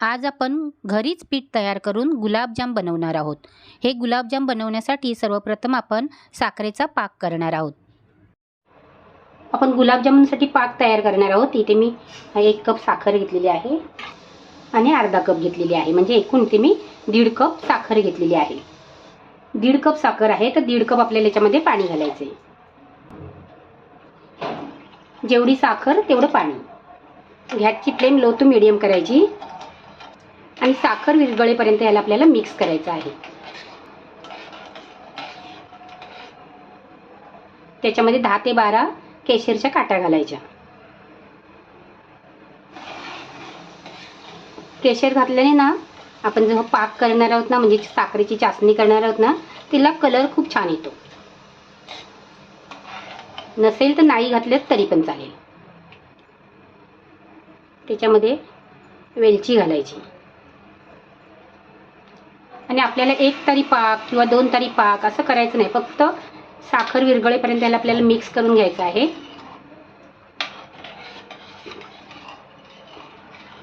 आज आपण घरीच पीठ तयार करून गुलाबजाम बनवणार आहोत. हे गुलाबजाम बनवण्यासाठी सर्वप्रथम आपण साखरेचा पाक करणार आहोत. आपण गुलाबजामुनसाठी पाक तयार करणार आहोत. इथे मी एक कप साखर घेतलेली आहे आणि अर्धा कप घेतलेली आहे. म्हणजे एकूण इथे मी दीड कप साखर घेतलेली आहे. दीड कप साखर आहे तर दीड कप आपल्याला याच्यामध्ये पाणी घालायचं आहे. जेवढी साखर तेवढं पाणी. गॅसची फ्लेम लो टू मिडियम करायची. आणि साखर विरगळेपर्यंत याला आपल्याला मिक्स करायचं आहे. त्याच्यामध्ये दहा ते बारा केशरच्या काट्या घालायच्या. केशर घातल्याने ना आपण जेव्हा पाक करणार आहोत ना म्हणजे साखरेची चाचणी करणार आहोत ना तिला कलर खूप छान येतो. नसेल तर नाही घातलं तरी पण चालेल. त्याच्यामध्ये वेलची घालायची. आणि आपल्याला एक तारी पाक किंवा दोन तारी पाक असं करायचं नाही. फक्त साखर विरघळेपर्यंत याला आपल्याला मिक्स करून घ्यायचं आहे.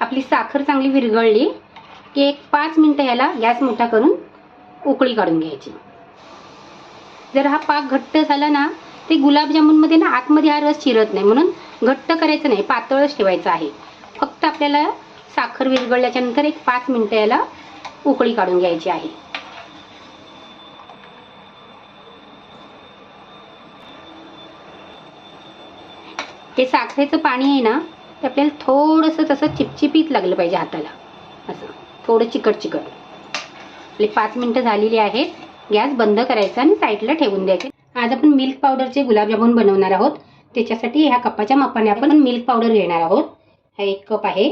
आपली साखर चांगली विरघळली की एक पाच मिनटं याला गॅस मोठा करून उकळी काढून घ्यायची. जर हा पाक घट्ट झाला ना ते गुलाबजामुनमध्ये ना आतमध्ये हा रस चिरत नाही. म्हणून घट्ट करायचं नाही पातळच ठेवायचं आहे. फक्त आपल्याला साखर विरघळल्याच्यानंतर एक पाच मिनटं याला उकळी काढून घ्यायची आहे हे साखरेचं पाणी आहे ना ते आपल्याला थोडंसं तसं चिपचिपीत लागलं पाहिजे हाताला. असं. थोडं चिकट चिकट आपले पाच मिनटं झालेली आहेत. गॅस बंद करायचा आणि साईडला ठेवून द्यायचे. आज आपण मिल्क पावडरचे गुलाबजामुन बनवणार आहोत. त्याच्यासाठी ह्या कपाच्या मापाने आपण मिल्क पावडर घेणार आहोत. हा एक कप आहे.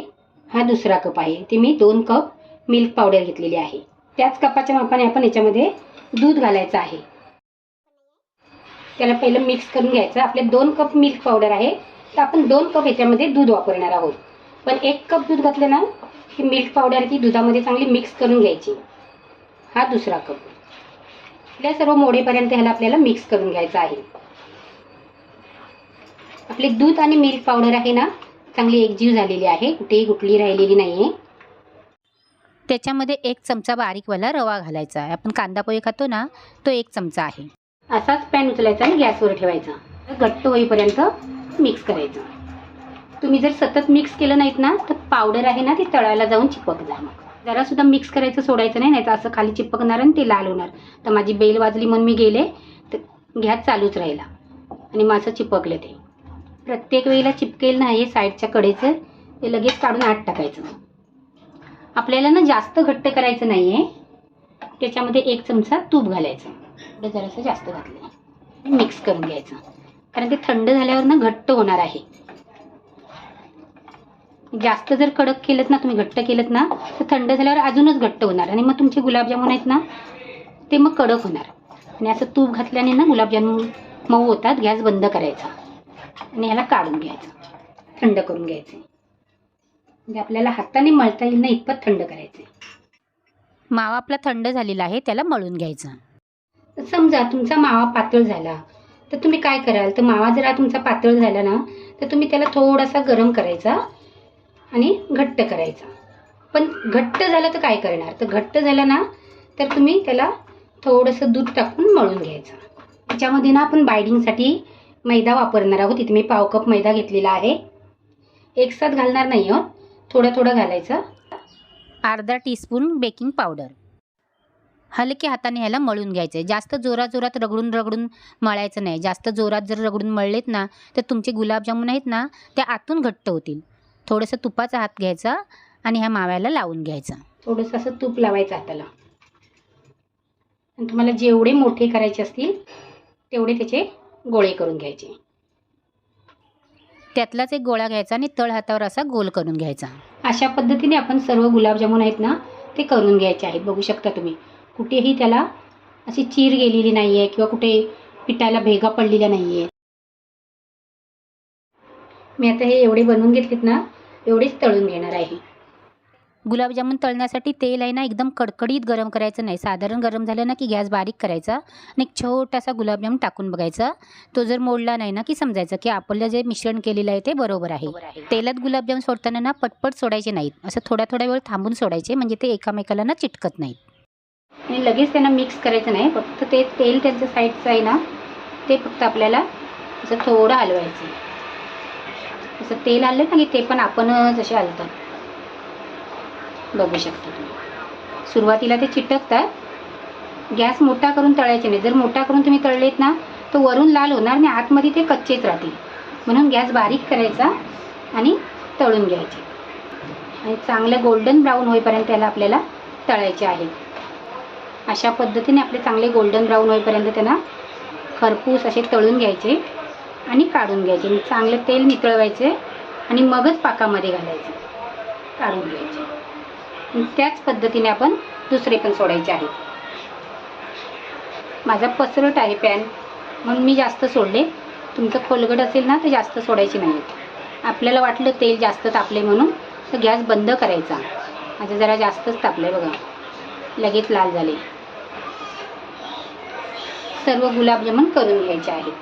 हा दुसरा कप आहे. ते मी दोन कप मिल्क पावडर घेतलेली आहे. त्याच कपाच्या मापाने आपण याच्यामध्ये दूध घालायचं आहे. त्याला पहिलं मिक्स करून घ्यायचं. आपले दोन कप मिल्क पावडर आहे. तर आपण दोन कप याच्यामध्ये दूध वापरणार आहोत. पण एक कप दूध घातलं ना की मिल्क पावडर ती दुधामध्ये चांगली मिक्स करून घ्यायची. हा दुसरा कप आपल्या सर्व मोडेपर्यंत ह्याला आपल्याला मिक्स करून घ्यायचं आहे. आपले दूध आणि मिल्क पावडर आहे ना चांगली एकजीव झालेली आहे. कुठेही गुटली राहिलेली नाही आहे त्याच्यामध्ये एक चमचा बारीकवाला रवा घालायचा आहे. आपण कांदा पोहे खातो ना तो एक चमचा आहे. असाच पॅन उचलायचा आणि गॅसवर ठेवायचा. घट्ट होईपर्यंत मिक्स करायचं. तुम्ही जर सतत मिक्स केलं नाहीत ना तर पावडर आहे ना ती तळायला जाऊन चिपकणार मग जरा सुद्धा मिक्स करायचं सोडायचं नाही नाही तर असं खाली चिपकणार आणि ते लाल होणार. तर माझी बेल वाजली म्हणून मी गेले तर गॅस चालूच राहिला. आणि माझं चिपकलं ते. प्रत्येक वेळेला चिपकेल ना हे साईडच्या कडेचं ते लगेच काढून आत टाकायचं. आपल्याला ना जास्त घट्ट करायचं नाही आहे त्याच्यामध्ये एक चमचा तूप घालायचं. थोडं जरासं जास्त घातलं. मिक्स करून घ्यायचं. कारण ते थंड झाल्यावर ना घट्ट होणार आहे. जास्त जर कडक केलं ना तुम्ही घट्ट केलं ना तर थंड झाल्यावर अजूनच घट्ट होणार. आणि मग तुमचे गुलाबजामुन आहेत ना ते मग कडक होणार. आणि असं तूप घातल्याने ना गुलाबजामुन मऊ होतात गॅस बंद करायचा. आणि ह्याला काढून घ्यायचं. थंड करून घ्यायचं. म्हणजे आपल्याला हाताने मळता येईल ना इतपत थंड करायचे मावा आपला थंड झालेला आहे त्याला मळून घ्यायचा. समजा तुमचा मावा पातळ झाला तर तुम्ही काय कराल? तर मावा जर तुमचा पातळ झाला ना तर तुम्ही त्याला थोडासा गरम करायचा आणि घट्ट करायचा. पण घट्ट झालं तर काय करणार? तर घट्ट झाला ना तर तुम्ही त्याला थोडंसं दूध टाकून मळून घ्यायचं. त्याच्यामध्ये ना आपण बायडिंगसाठी मैदा वापरणार आहोत. इथे मी पाव कप मैदा घेतलेला आहे. एक साथ घालणार नाही आहोत. थोडं थोडं घालायचं. अर्धा टीस्पून बेकिंग पावडर हलके हाताने ह्याला मळून घ्यायचे जास्त जोरात जोरात रगडून रगडून मळायचं नाही. जास्त जोरात जर रगडून मळलेत ना तर तुमचे गुलाबजामुन आहेत ना ते आतून घट्ट होतील. थोडंसं तुपाचा हात घ्यायचा आणि ह्या माव्याला लावून घ्यायचा. थोडंसं असं तूप लावायचं हाताला. आणि तुम्हाला जेवढे मोठे करायचे असतील तेवढे त्याचे गोळे करून घ्यायचे. त्यातलाच एक गोळा घ्यायचा आणि तळ हातावर असा गोल करून घ्यायचा. अशा पद्धतीने आपण सर्व गुलाबजामुन आहेत ना ते करून घ्यायचे आहेत. बघू शकता तुम्ही. कुठेही त्याला अशी चीर गेलेली नाही आहे किंवा कुठे पिठाला भेगा पडलेल्या नाही आहे मी आता हे एवढे बनवून घेतलेत ना एवढेच तळून घेणार आहे. गुलाबजामुन तळण्यासाठी तेल आहे ना एकदम कडकडीत गरम करायचं नाही. साधारण गरम झालं ना की गॅस बारीक करायचा आणि एक छोटासा गुलाबजाम टाकून बघायचा. तो जर मोडला नाही ना की समजायचं की आपलं जे मिश्रण केलेलं आहे ते बरोबर आहे. तेलात गुलाबजाम सोडताना ना पटपट सोडायचे नाहीत. असं थोड्या थोड्या वेळ थांबून सोडायचे म्हणजे ते एकामेकाला ना चिटकत नाहीत. आणि लगेच त्यांना मिक्स करायचं नाही. फक्त ते तेल त्यांचं साईडचं आहे ना ते फक्त आपल्याला असं थोडं हलवायचं. असं तेल हललं ना की ते पण आपणच असे हलतात बघू शकता तुम्ही. सुरुवातीला ते चिटकतात. गॅस मोठा करून तळायचे नाही. जर मोठा करून तुम्ही तळलेत ना तर वरून लाल होणार आणि आतमध्ये ते कच्चेच राहतील. म्हणून गॅस बारीक करायचा आणि तळून घ्यायचे. आणि चांगलं गोल्डन ब्राऊन होईपर्यंत त्याला आपल्याला तळायचे आहे. अशा पद्धतीने आपले चांगले गोल्डन ब्राऊन होईपर्यंत त्यांना खरपूस असे तळून घ्यायचे आणि काढून घ्यायचे. चांगलं तेल नितळवायचे आणि मगच पाकामध्ये घालायचे. काढून घ्यायचे. त्याच पद्धतीने आपण दुसरे पण सोडायचे आहेत. माझा पसरट आहे पॅन म्हणून मी जास्त सोडले. तुमचं खोलगट असेल ना तर जास्त सोडायचे नाही आपल्याला वाटलं तेल जास्त तापले म्हणून तर गॅस बंद करायचा. माझं जरा जास्तच तापलं आहे बघा. लगेच लाल झाले. सर्व गुलाबजामुन करून घ्यायचे आहेत.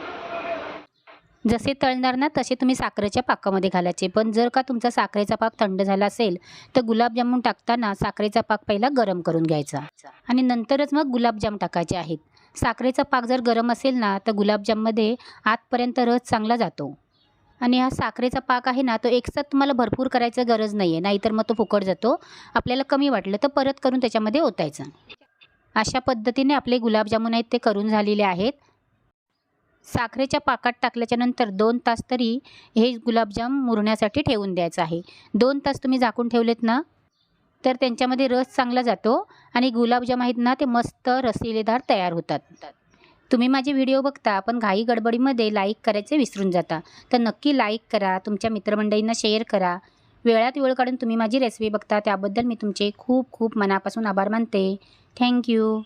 जसे तळणार ना तसे तुम्ही साखरेच्या पाकामध्ये घालायचे. पण जर का तुमचा साखरेचा पाक थंड झाला असेल तर गुलाबजामून टाकताना साखरेचा पाक पहिला गरम करून घ्यायचा. आणि नंतरच मग गुलाबजाम टाकायचे आहेत. साखरेचा पाक जर गरम असेल ना तर गुलाबजाममध्ये आतपर्यंत रस चांगला जातो. आणि हा साखरेचा पाक आहे ना तो एकसाथ तुम्हाला भरपूर करायचं गरज नाही आहे नाहीतर मग तो फुकट जातो. आपल्याला कमी वाटलं तर परत करून त्याच्यामध्ये ओतायचं. अशा पद्धतीने आपले गुलाबजामुन आहेत ते करून झालेले आहेत. साखरेच्या पाकात टाकल्याच्यानंतर दोन तास तरी हे गुलाबजाम मुरण्यासाठी ठेवून द्यायचं आहे. दोन तास तुम्ही झाकून ठेवलेत ना तर त्यांच्यामध्ये रस चांगला जातो आणि गुलाबजाम आहेत ना ते मस्त रसिलेदार तयार होतात. तुम्ही माझे व्हिडिओ बघता पण घाई गडबडीमध्ये लाईक करायचे विसरून जाता. तर नक्की लाईक करा तुमच्या मित्रमंडळींना शेअर करा. वेळात वेळ काढून तुम्ही माझी रेसिपी बघता त्याबद्दल मी तुमचे खूप खूप मनापासून आभार मानते. थँक्यू